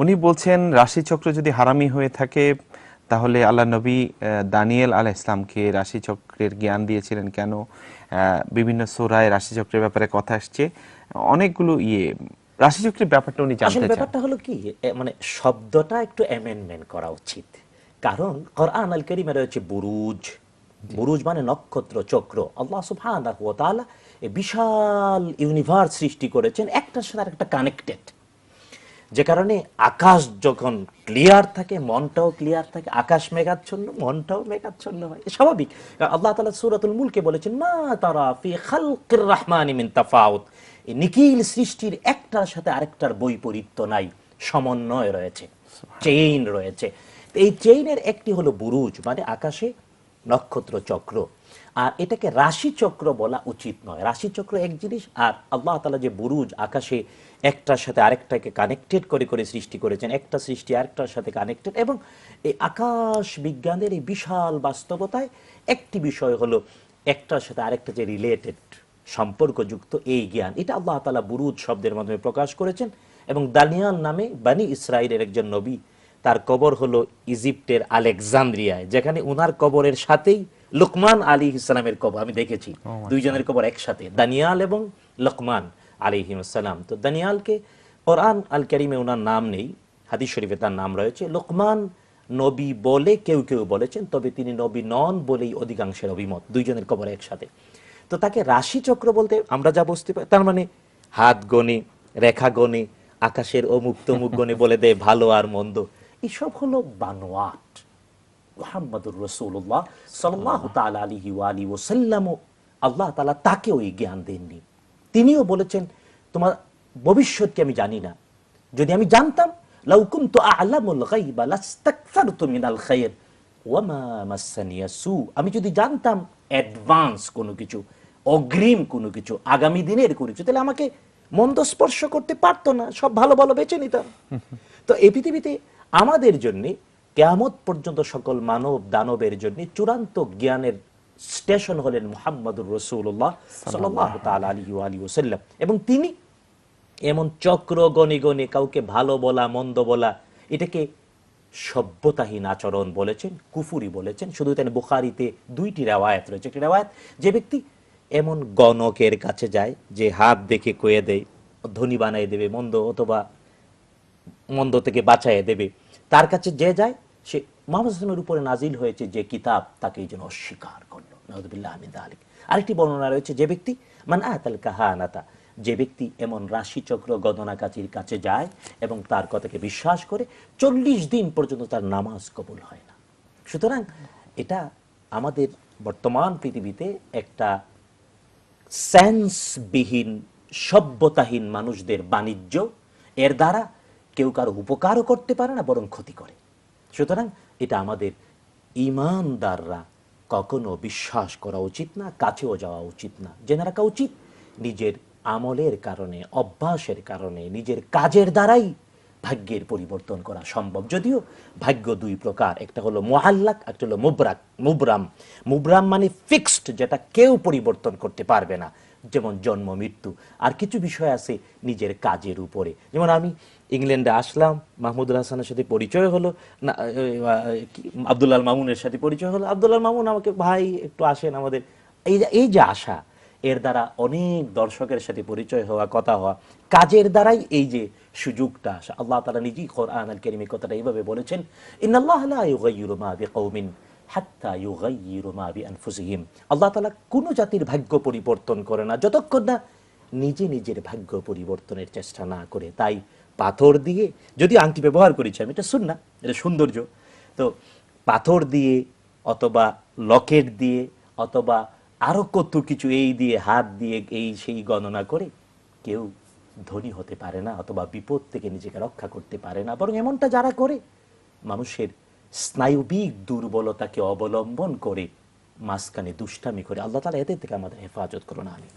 উনি বলছেন রাশিচক্র যদি হারামি হয়ে থাকে তাহলে আল্লাহ নবী দানিয়েল আল ইসলামকে রাশিচক্রের জ্ঞান দিয়েছিলেন কেন? বিভিন্ন সোরায় রাশিচক্রের ব্যাপারে কথা আসছে। অনেকগুলো ইয়ে রাশিচক্রের ব্যাপারটা উনি জানতে চান। ব্যাপারটা হলো কি মানে শব্দটা একটু অ্যামেন্ডমেন্ট করা উচিত। কারণ কোরআন আল কারিমে রয়েছে বুরুজ। বুরুজ মানে নক্ষত্র চক্র। আল্লাহ সুবহানাহু ওয়া তাআলা এই বিশাল ইউনিভার্স সৃষ্টি করেছেন একটার সাথে আরেকটা কানেক্টেড যে কারণে আকাশ যখন ক্লিয়ার থাকে মনটাও ক্লিয়ার থাকে আকাশ মেঘাচ্ছন্ন মনটাও মেঘাচ্ছন্ন হয়। স্বাভাবিক। আল্লাহ তালা সূরাতুল মুলকে বলেছেন মা তারা ফি খালকির রহমানি মিন তাফাউত। নিখিল সৃষ্টির একটার সাথে আরেকটার বৈপরীত্য নাই সমন্বয় রয়েছে চেইন রয়েছে। এই চেইনের একটি হলো বুরুজ মানে আকাশে নক্ষত্র চক্র আর এটাকে রাশি চক্র বলা উচিত নয়। রাশি চক্র এক জিনিস, আর আল্লাহ তালা যে বুরুজ, আকাশে একটার সাথে আরেকটাকে কানেক্টেড করে করে সৃষ্টি করেছেন, একটা সৃষ্টি আরেকটার সাথে কানেক্টেড এবং এই আকাশ বিজ্ঞানের এই বিশাল বাস্তবতায় একটি বিষয় হলো একটার সাথে আরেকটা যে রিলেটেড সম্পর্কযুক্ত এই জ্ঞান। এটা আল্লাহ তালা বুরুজ শব্দের মাধ্যমে প্রকাশ করেছেন, এবং দানিয়াল নামে বানি ইসরায়েলের একজন নবী তার কবর হলো ইজিপ্টের আলেকজান্দ্রিয়ায় যেখানে উনার কবরের সাথেই লোকমান আলী ইসলামের কবর আমি দেখেছি। দুইজনের কবর একসাথে দানিয়াল এবং লোকমান আলী ইসলাম। তো দানিয়ালকে কোরআন আল করিমে ওনার নাম নেই হাদিস শরীফে তার নাম রয়েছে। লোকমান নবী বলে কেউ কেউ বলেছেন তবে তিনি নবী নন বলেই অধিকাংশের অভিমত দুইজনের কবর একসাথে। তো তাকে রাশি চক্র বলতে আমরা যা বুঝতে পারি তার মানে হাত গণে রেখা গণে আকাশের অমুক তমুক গণে বলে দেয় ভালো আর মন্দ। এসব হলো বানোয়াট। মোহাম্মদুর রসুল্লাহ সাল্লাহ তালা আলিহি আলী ওসাল্লামও আল্লাহ তালা তাকে ওই জ্ঞান দেননি। তিনিও বলেছেন, তোমার ভবিষ্যৎকে আমি জানি না। যদি আমি জানতাম, লাউ কুনতু আ'লামুল গায়বা লাস্তাকসারতু মিনাল খায়র ওয়া মা মাসানিয়া সু। আমি যদি জানতাম অ্যাডভান্স কোনো কিছু, অগ্রিম কোনো কিছু, আগামী দিনের কোনো কিছু, তাহলে আমাকে মন্দ স্পর্শ করতে পারতো না। সব ভালো ভালো বেছে নিতাম। তো এই পৃথিবীতে আমাদের জন্য কেয়ামত পর্যন্ত সকল মানব দানবের জন্য চূড়ান্ত জ্ঞানের স্টেশন হলেন মুহাম্মদুর রসুল্লাহ সাল্লাহ আলী আলী ওসাল্লাম এবং তিনি এমন চক্র গণে গণে কাউকে ভালো বলা মন্দ বলা এটাকে সভ্যতাহীন আচরণ বলেছেন কুফুরি বলেছেন। শুধু তাই না, বুখারিতে দুইটি রেওয়ায়ত রয়েছে। একটি রেওয়ায়ত যে ব্যক্তি এমন গণকের কাছে যায় যে হাত দেখে কয়ে দেয় ধনী বানাই দেবে মন্দ অথবা মন্দ থেকে বাঁচাইয়ে দেবে। তার কাছে যে যায়, সে মোহাম্মদ হাসানের উপরে নাজিল হয়েছে যে কিতাব তাকে এই জন্য অস্বীকার করল। নজবুল্লাহ আহমেদ আলিক আরেকটি বর্ণনা রয়েছে, যে ব্যক্তি মানে আয়াতাল কাহানাতা, যে ব্যক্তি এমন রাশিচক্র গণনাকাচির কাছে যায় এবং তার কথাকে বিশ্বাস করে চল্লিশ দিন পর্যন্ত তার নামাজ কবুল হয় না। সুতরাং এটা আমাদের বর্তমান পৃথিবীতে একটা সেন্সবিহীন সভ্যতাহীন মানুষদের বাণিজ্য। এর দ্বারা কেউ কারও উপকারও করতে পারে না, বরং ক্ষতি করে। সুতরাং এটা আমাদের ইমানদাররা কখনো বিশ্বাস করা উচিত না, কাছেও যাওয়া উচিত না। জেনে রাখা উচিত, নিজের আমলের কারণে, অভ্যাসের কারণে, নিজের কাজের দ্বারাই ভাগ্যের পরিবর্তন করা সম্ভব। যদিও ভাগ্য দুই প্রকার, একটা হলো মোহাল্লাক একটা হলো মুবরাক, মুবরাম। মুবরাম মানে ফিক্সড যেটা কেউ পরিবর্তন করতে পারবে না। যেমন জন্ম, মৃত্যু। আর কিছু বিষয় আছে নিজের কাজের উপরে। যেমন আমি ইংল্যান্ডে আসলাম, মাহমুদুল হাসানের সাথে পরিচয় হলো, না আবদুল্লাল মামুনের সাথে পরিচয় হলো। আবদুল্লাল মামুন আমাকে, ভাই, একটু আসেন আমাদের। এই যে এই যে আশা, এর দ্বারা অনেক দর্শকের সাথে পরিচয় হওয়া, কথা হওয়া, কাজের দ্বারাই এই যে সুযোগটা আসা। আল্লাহ তালা নিজেই কোরআন আল কেরিমে কথাটা এইভাবে বলেছেন মা বিআনফুসিহিম। আল্লাহ তাআলা কোনো জাতির ভাগ্য পরিবর্তন করে না, যতক্ষণ না নিজে নিজের ভাগ্য পরিবর্তনের চেষ্টা না করে। তাই পাথর দিয়ে, যদি আংটি ব্যবহার করেছি আমি এটা শুন না এটা সৌন্দর্য, তো পাথর দিয়ে অথবা লকেট দিয়ে অথবা আরও কত কিছু এই দিয়ে, হাত দিয়ে এই সেই গণনা করে কেউ ধনী হতে পারে না অথবা বিপদ থেকে নিজেকে রক্ষা করতে পারে না, বরং এমনটা যারা করে, মানুষের স্নায়ুবিক দুর্বলতাকে অবলম্বন করে, মাঝখানে দুষ্টামি করে, আল্লাহ তালা এদের থেকে আমাদের হেফাজত করুন আমি